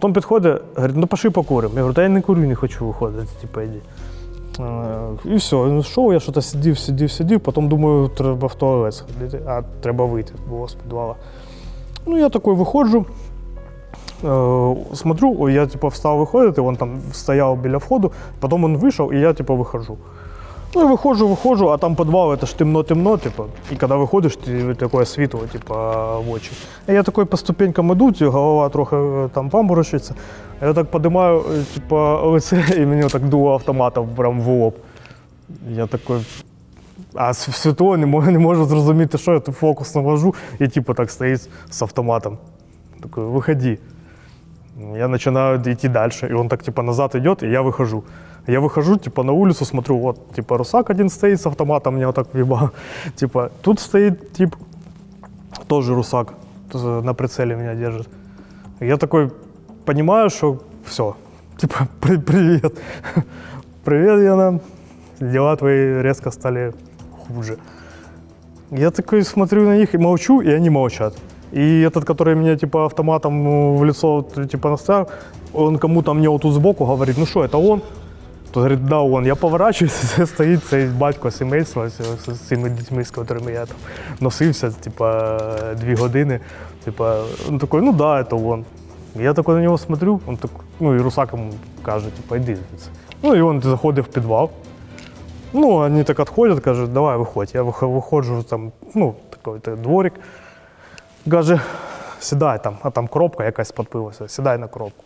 Потім підходить, говорить, ну пошли покуримо. Я говорю, та я не курю, не хочу виходити, типу, йди. Е, І все, ну що, я щось сидів, сидів, сидів, потім думаю, треба в туалет сходити, а треба вийти було з підвала. Ну, я такий виходжу, е, смотрю, я типу, встав виходити, він там стояв біля входу, потім він вийшов, і я типу, виходжу. Ну, і виходжу, виходжу, а там підвал, це ж темно-темно, типу, і коли виходиш, ти таке світло, типу, в очі. Я такий по ступенькам ті голова трохи е, там паморочиться. Я так підіймаю, е, типу, лице, і мені так дуло автоматом прям в лоб. Я такий. А світло не можу, не можу зрозуміти, що я тут фокус навожу, і типу так стоїть з автоматом. Такой, виходи. Я начинаю идти дальше, и он так типа назад идет, и я выхожу. Я выхожу, типа на улицу, смотрю, вот, типа русак один стоит с автоматом, меня вот так въебал. Типа, тут стоит тип, тоже русак, на прицеле меня держит. Я такой понимаю, что все, типа, «При- привет. Привет, Яна. Дела твои резко стали хуже. Я такой смотрю на них и молчу, и они молчат. И этот, который меня типа автоматом ну, в лицо типа наставил, он кому-то мне вот тут сбоку говорит, ну что, это он? Тот говорит, да, он. Я поворачиваюсь, стоїть цей батько сімейства з, з, з цими дітьми, з якими я там носився, типа, дві години. Типа, він такий, ну да, это он. Я такой на нього смотрю, он так, ну і русак йому каже, типа, йди звідси. Ну і він заходить в підвал. Ну, вони так відходять, кажуть, давай виходь. Я вих- виходжу там, ну, такий то дворик. Каже, сідай там, а там коробка якась підпилася, сідай на коробку.